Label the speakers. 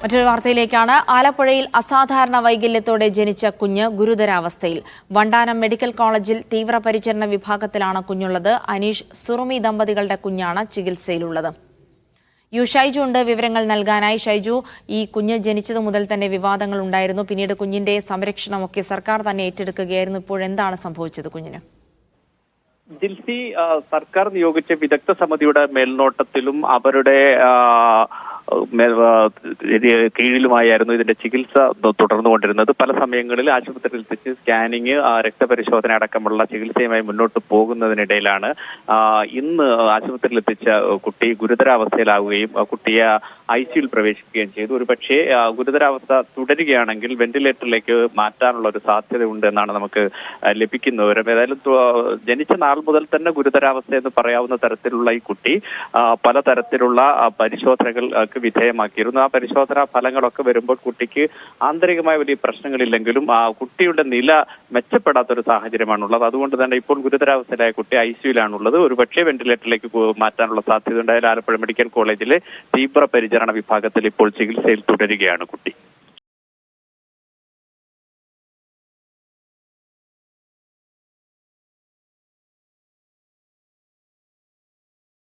Speaker 1: മറ്റൊരു വാർത്തയിലേക്കാണ്. ആലപ്പുഴയിൽ അസാധാരണ വൈകല്യത്തോടെ ജനിച്ച കുഞ്ഞ് ഗുരുതരാവസ്ഥയിൽ. വണ്ടാനം മെഡിക്കൽ കോളേജിൽ തീവ്രപരിചരണ വിഭാഗത്തിലാണ് കുഞ്ഞുള്ളത്. അനീഷ് സുറുമി ദമ്പതികളുടെ കുഞ്ഞാണ് ചികിത്സയിലുള്ളത്. യു ഷൈജു ഉണ്ട് വിവരങ്ങൾ നൽകാനായി. ഷൈജു ഈ കുഞ്ഞ് ജനിച്ചതു മുതൽ തന്നെ വിവാദങ്ങൾ ഉണ്ടായിരുന്നു. പിന്നീട് കുഞ്ഞിന്റെ സംരക്ഷണമൊക്കെ സർക്കാർ തന്നെ ഏറ്റെടുക്കുകയായിരുന്നു. ഇപ്പോൾ എന്താണ് സംഭവിച്ചത് കുഞ്ഞിന്?
Speaker 2: ജിൽസി സർക്കാർ നിയോഗിച്ച വിദഗ്ധ സമിതിയുടെ മേൽനോട്ടത്തിലും അവരുടെ കീഴിലുമായിരുന്നു ഇതിന്റെ ചികിത്സ തുടർന്നു തുടർന്നുകൊണ്ടിരുന്നത് പല സമയങ്ങളിൽ ആശുപത്രിയിൽ എത്തിച്ച് സ്കാനിങ് രക്തപരിശോധന അടക്കമുള്ള ചികിത്സയുമായി മുന്നോട്ട് പോകുന്നതിനിടയിലാണ് ഇന്ന് ആശുപത്രിയിൽ എത്തിച്ച കുട്ടി ഗുരുതരാവസ്ഥയിലാവുകയും കുട്ടിയെ ഐ സിയുൽ പ്രവേശിക്കുകയും ചെയ്തു. ഒരു പക്ഷേ ആ, ഗുരുതരാവസ്ഥ തുടരുകയാണെങ്കിൽ വെന്റിലേറ്ററിലേക്ക് മാറ്റാനുള്ള ഒരു സാധ്യതയുണ്ട് എന്നാണ് നമുക്ക് ലഭിക്കുന്ന വിവരം. ഏതായാലും ജനിച്ച നാൾ മുതൽ തന്നെ ഗുരുതരാവസ്ഥ എന്ന് പറയാവുന്ന തരത്തിലുള്ള ഈ കുട്ടി പലതരത്തിലുള്ള ആ, പരിശോധനകൾക്ക് വിധേയമാക്കിയിരുന്നു. ആ പരിശോധനാ ഫലങ്ങളൊക്കെ വരുമ്പോൾ കുട്ടിക്ക് ആന്തരികമായ വലിയ പ്രശ്നങ്ങളില്ലെങ്കിലും ആ കുട്ടിയുടെ നില മെച്ചപ്പെടാത്തൊരു സാഹചര്യമാണുള്ളത്. അതുകൊണ്ട് തന്നെ ഇപ്പോൾ ഗുരുതരാവസ്ഥയിലായ കുട്ടി ഐ സിയുലാണുള്ളത് ഒരുപക്ഷെ വെന്റിലേറ്ററിലേക്ക് മാറ്റാനുള്ള സാധ്യത ഉണ്ടായാലും ആലപ്പുഴ മെഡിക്കൽ കോളേജിലെ തീവ്ര പരിചരണ വിഭാഗത്തിൽ ഇപ്പോൾ ചികിത്സയിൽ തുടരുകയാണ് കുട്ടി.